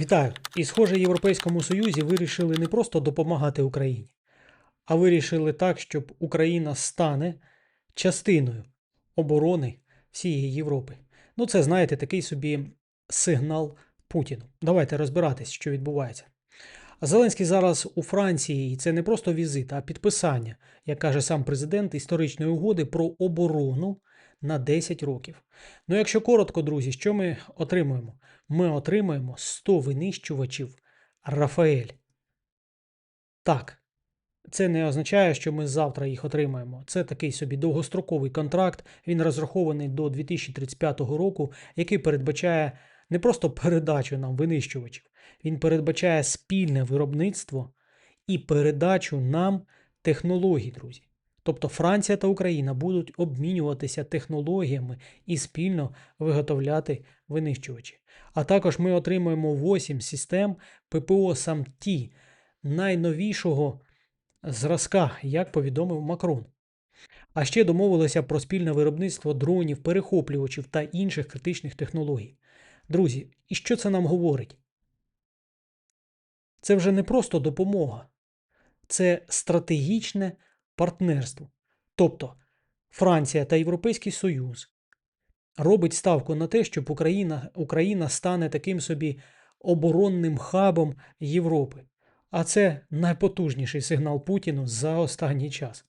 Вітаю! І, схоже, Європейському Союзі вирішили не просто допомагати Україні, а вирішили так, щоб Україна стане частиною оборони всієї Європи. Ну, це, знаєте, такий собі сигнал Путіну. Давайте розбиратись, що відбувається. Зеленський зараз у Франції, і це не просто візит, а підписання, як каже сам президент, історичної угоди про оборону на 10 років. Ну, якщо коротко, друзі, що ми отримуємо? Ми отримаємо 100 винищувачів Рафаель. Так, це не означає, що ми завтра їх отримаємо. Це такий собі довгостроковий контракт. Він розрахований до 2035 року, який передбачає не просто передачу нам винищувачів, він передбачає спільне виробництво і передачу нам технологій, друзі. Тобто Франція та Україна будуть обмінюватися технологіями і спільно виготовляти винищувачі. А також ми отримуємо 8 систем ППО САМТІ найновішого зразка, як повідомив Макрон. А ще домовилися про спільне виробництво дронів, перехоплювачів та інших критичних технологій. Друзі, і що це нам говорить? Це вже не просто допомога, це стратегічне партнерство. Тобто Франція та Європейський Союз робить ставку на те, щоб Україна, Україна стане таким собі оборонним хабом Європи. А це найпотужніший сигнал Путіну за останній час.